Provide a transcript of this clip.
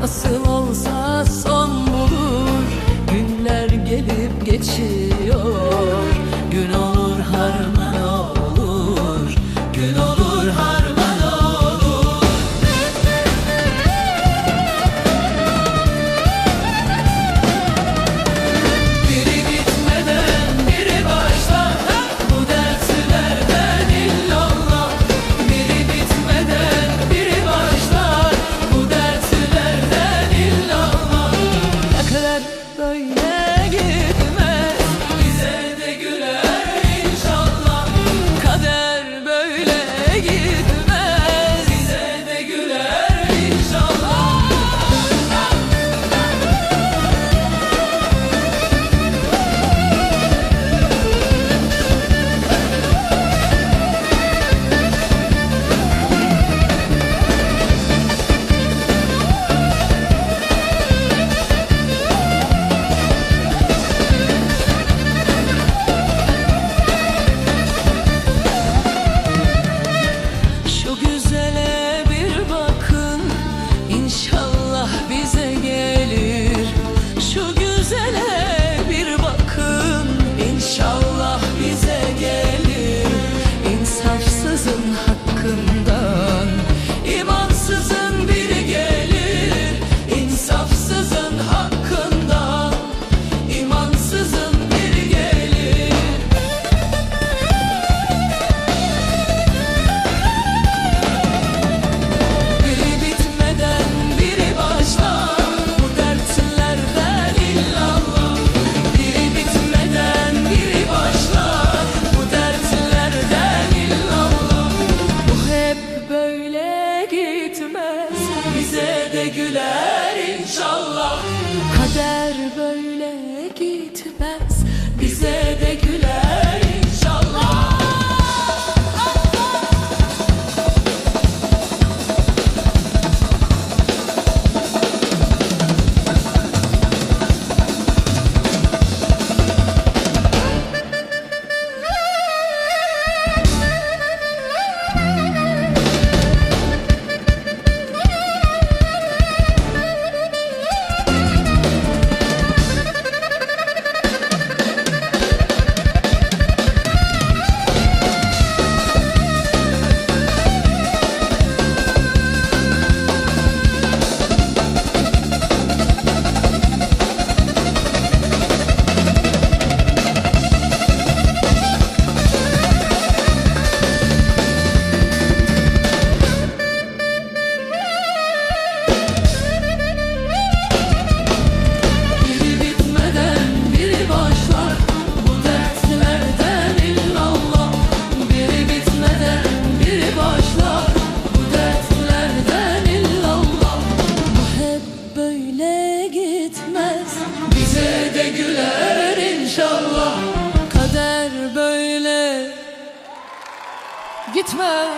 Nasıl olsa böyle git. böyle gitmez. gitmez. Bize de güler inşallah. Kader böyle gitmez.